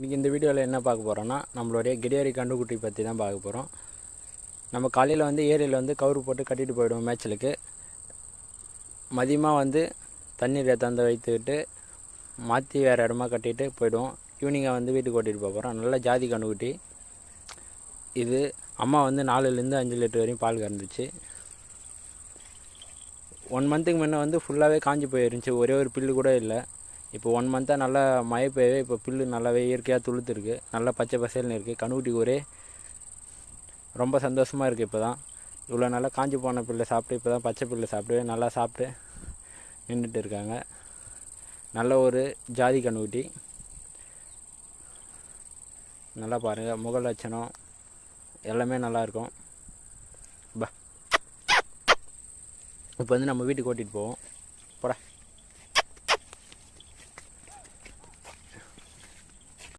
இன்றைக்கி இந்த வீடியோவில் என்ன பார்க்க போகிறோன்னா நம்மளுடைய கிடியாரி கண்டுக்குட்டி பற்றி தான் பார்க்க போகிறோம் நம்ம காலையில் வந்து ஏரியில் வந்து கவுரு போட்டு கட்டிட்டு போயிடுவோம் மேய்ச்சலுக்கு. மதியமாக வந்து தண்ணீர் தந்து வைத்துக்கிட்டு மாற்றி வேறு இடமா கட்டிட்டு போயிடுவோம். ஈவினிங்காக வந்து வீட்டுக்கு ஓட்டிகிட்டு போக போகிறோம் நல்ல ஜாதி கண்டுக்குட்டி இது அம்மா வந்து நாலுலேருந்து அஞ்சு லிட்டர் வரையும் பால் கறந்துச்சு. ஒன் மந்த்துக்கு முன்னே வந்து ஃபுல்லாகவே காஞ்சி போயிருந்துச்சு. ஒரே ஒரு பில்லு கூட இல்லை. இப்போ ஒன் மந்த்தாக நல்லா மழை பெய்யவே இப்போ புல்லு நல்லாவே இயற்கையாக துளுத்துருக்கு. நல்லா பச்சை பசேல்னு இருக்குது கன்றுக்குட்டி ஒரே ரொம்ப சந்தோஷமாக இருக்குது இப்போ தான் இவ்வளோ நல்லா காஞ்சி போன பிள்ளை சாப்பிட்டு இப்போ தான் பச்சை பிள்ளை சாப்பிட்டு நல்லா சாப்பிட்டு நின்றுட்டு இருக்காங்க. நல்ல ஒரு ஜாதி கண்ணுக்குட்டி. நல்லா பாருங்கள் முக லட்சணம் எல்லாமே நல்லாயிருக்கும் பா. இப்போ வந்து நம்ம வீட்டுக்கு ஓட்டிகிட்டு போவோம்.